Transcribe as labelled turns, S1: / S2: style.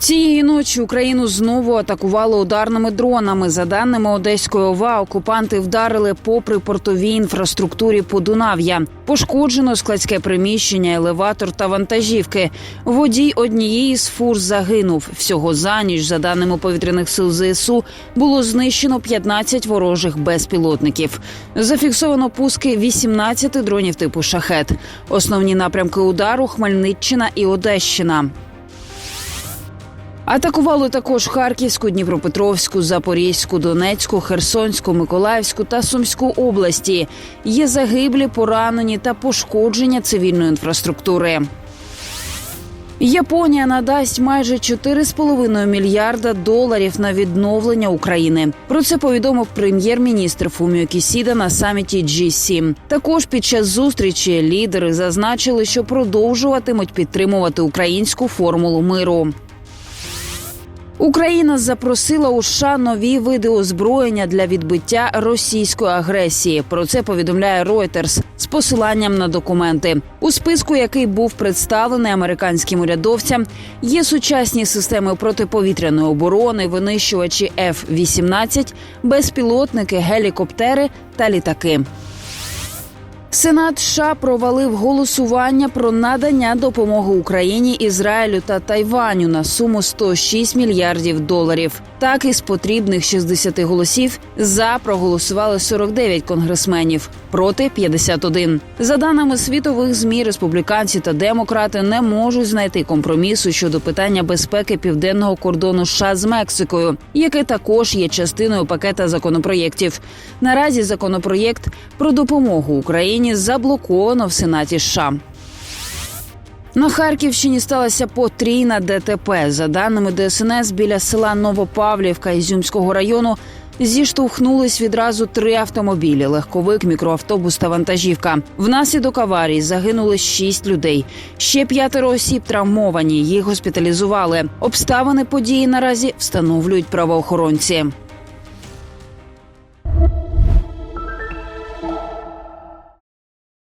S1: Цієї ночі Україну знову атакували ударними дронами. За даними Одеської ОВА, окупанти вдарили по припортовій інфраструктурі Подунав'я. Пошкоджено складське приміщення, елеватор та вантажівки. Водій однієї з фур загинув. Всього за ніч, за даними повітряних сил ЗСУ, було знищено 15 ворожих безпілотників. Зафіксовано пуски 18 дронів типу шахет. Основні напрямки удару Хмельниччина і Одещина. Атакували також Харківську, Дніпропетровську, Запорізьку, Донецьку, Херсонську, Миколаївську та Сумську області. Є загиблі, поранені та пошкодження цивільної інфраструктури. Японія надасть майже 4,5 мільярда доларів на відновлення України. Про це повідомив прем'єр-міністр Фуміо Кісіда на саміті G7. Також під час зустрічі лідери зазначили, що продовжуватимуть підтримувати українську формулу миру. Україна запросила у США нові види озброєння для відбиття російської агресії. Про це повідомляє Reuters з посиланням на документи. У списку, який був представлений американським урядовцям, є сучасні системи протиповітряної оборони, винищувачі F-18, безпілотники, гелікоптери та літаки. Сенат США провалив голосування про надання допомоги Україні, Ізраїлю та Тайваню на суму 106 мільярдів доларів. Так із потрібних 60 голосів за проголосували 49 конгресменів проти 51. За даними світових змі, республіканці та демократи не можуть знайти компромісу щодо питання безпеки південного кордону США з Мексикою, яке також є частиною пакета законопроєктів. Наразі законопроєкт про допомогу Україні заблоковано в Сенаті США. На Харківщині сталася потрійна ДТП. За даними ДСНС, біля села Новопавлівка Ізюмського району зіштовхнулись відразу три автомобілі: легковик, мікроавтобус та вантажівка. Внаслідок аварії загинули шість людей. Ще п'ятеро осіб травмовані. Їх госпіталізували. Обставини події наразі встановлюють правоохоронці.